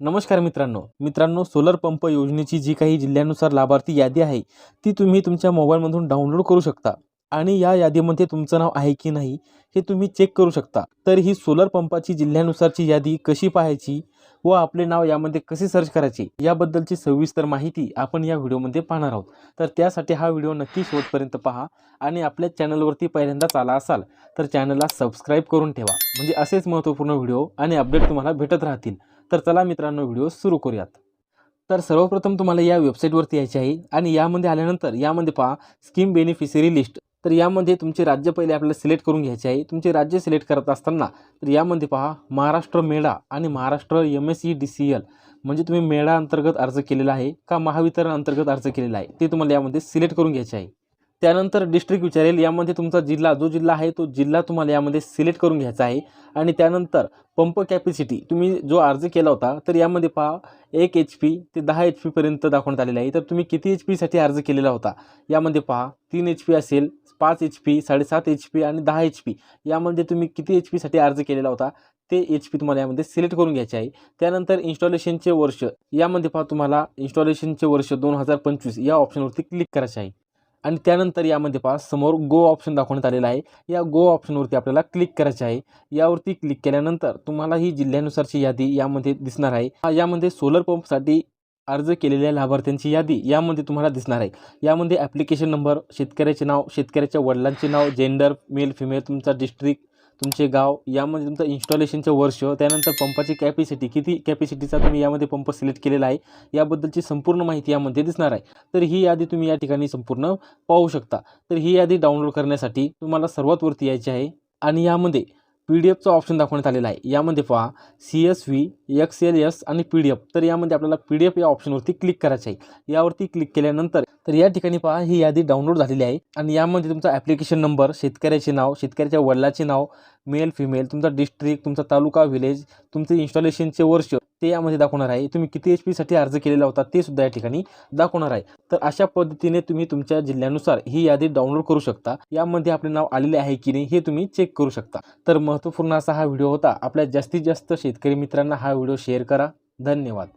नमस्कार मित्रांनो. मित्रांनो सोलर पंप योजनेची जी काही जिल्ह्यानुसार लाभार्थी यादी आहे ती तुम्ही तुमच्या मोबाईलमधून डाउनलोड करू शकता. आणि या यादीमध्ये तुमचं नाव आहे की नाही हे तुम्ही चेक करू शकता. तर ही सोलर पंपाची जिल्ह्यानुसारची यादी कशी पाहायची व आपले नाव यामध्ये कसे सर्च करायचे याबद्दलची सविस्तर माहिती आपण या व्हिडिओमध्ये पाहणार आहोत. तर त्यासाठी हा व्हिडिओ नक्की शेवटपर्यंत पहा आणि आपल्या चॅनलवरती पहिल्यांदाच आला असाल तर चॅनलला सबस्क्राईब करून ठेवा. म्हणजे असेच महत्त्वपूर्ण व्हिडिओ आणि अपडेट तुम्हाला भेटत राहतील. तर चला मित्रांनो व्हिडिओ सुरू करूयात. तर सर्वप्रथम तुम्हाला या वेबसाईटवरती यायचे आहे आणि यामध्ये आल्यानंतर यामध्ये पहा स्कीम बेनिफिशरी लिस्ट तर यामध्ये तुमचे राज्य पहिले आपल्याला सिलेक्ट करून घ्यायचे आहे. तुमचे राज्य सिलेक्ट करत असताना तर यामध्ये पहा महाराष्ट्र मेळा आणि Maharashtra M S E D C L म्हणजे तुम्ही मेळा अंतर्गत अर्ज केलेला आहे का महावितरण अंतर्गत अर्ज केलेला आहे ते तुम्हाला यामध्ये सिलेक्ट करून घ्यायचे आहे. त्यानंतर डिस्ट्रिक्ट विचारेल यामध्ये तुमचा जिल्हा जो जिल्हा आहे तो जिल्हा तुम्हाला यामध्ये सिलेक्ट करून घ्यायचा आहे. आणि त्यानंतर पंप कॅपॅसिटी तुम्ही जो अर्ज केला होता तर यामध्ये पहा एक एच पी ते दहा एच पीपर्यंत दाखवण्यात आलेलं आहे. तर तुम्ही किती एच पीसाठी अर्ज केलेला होता? यामध्ये पहा तीन एच पी असेल पाच एच पी साडेसात एच पी आणि दहा एच पी यामध्ये तुम्ही किती एच पीसाठी अर्ज केलेला होता? ते एच पी तुम्हाला यामध्ये सिलेक्ट करून घ्यायचे आहे. त्यानंतर इन्स्टॉलेशनचे वर्ष यामध्ये पहा तुम्हाला इन्स्टॉलेशनचे वर्ष दोन हजार पंचवीस या ऑप्शनवरती क्लिक करायचे आहे. आणि त्यानंतर यामध्ये पहा समोर गो ऑप्शन दाखवण्यात आलेला आहे. या गो ऑप्शनवरती आपल्याला क्लिक करायचे आहे. यावरती क्लिक केल्यानंतर तुम्हाला ही जिल्ह्यानुसारची यादी यामध्ये दिसणार आहे. हा यामध्ये सोलर पंपसाठी अर्ज केलेल्या लाभार्थ्यांची यादी यामध्ये तुम्हाला दिसणार आहे. यामध्ये ॲप्लिकेशन नंबर शेतकऱ्याचे नाव शेतकऱ्याच्या वडिलांचे नाव जेंडर मेल फिमेल तुमचा डिस्ट्रिक्ट तुमचे गाव यामध्ये तुमचं इन्स्टॉलेशनचं वर्ष त्यानंतर पंपाची कॅपॅसिटी किती कॅपॅसिटीचा तुम्ही यामध्ये पंप सिलेक्ट केलेला आहे याबद्दलची संपूर्ण माहिती यामध्ये दिसणार आहे. तर ही यादी तुम्ही या ठिकाणी संपूर्ण पाहू शकता. तर ही यादी डाउनलोड करण्यासाठी तुम्हाला सर्वात वरती यायची आहे आणि यामध्ये पी डी एफचा ऑप्शन दाखवण्यात आलेला आहे. यामध्ये पहा C S V X L S आणि पी डी एफ तर यामध्ये आपल्याला पी डी एफ या ऑप्शनवरती क्लिक करायचं आहे. यावरती क्लिक केल्यानंतर तर या ठिकाणी पहा ही यादी डाउनलोड झालेली आहे. आणि यामध्ये तुमचा ॲप्लिकेशन नंबर शेतकऱ्याचे नाव शेतकऱ्याच्या वडिलाचे नाव मेल फिमेल तुमचा डिस्ट्रिक्ट तुमचा तालुका व्हिलेज तुमचे इन्स्टॉलेशनचे वर्ष ते यामध्ये दाखवणार आहे. तुम्ही किती एच पीसाठी अर्ज केलेला होता ते सुद्धा या ठिकाणी दाखवणार आहे. तर अशा पद्धतीने तुम्ही तुमच्या जिल्ह्यानुसार ही यादी डाउनलोड करू शकता. यामध्ये आपले नाव आलेले आहे की नाही हे तुम्ही चेक करू शकता. तर महत्त्वपूर्ण असा हा व्हिडिओ होता. आपल्या जास्तीत जास्त शेतकरी मित्रांना हा व्हिडिओ शेअर करा. धन्यवाद.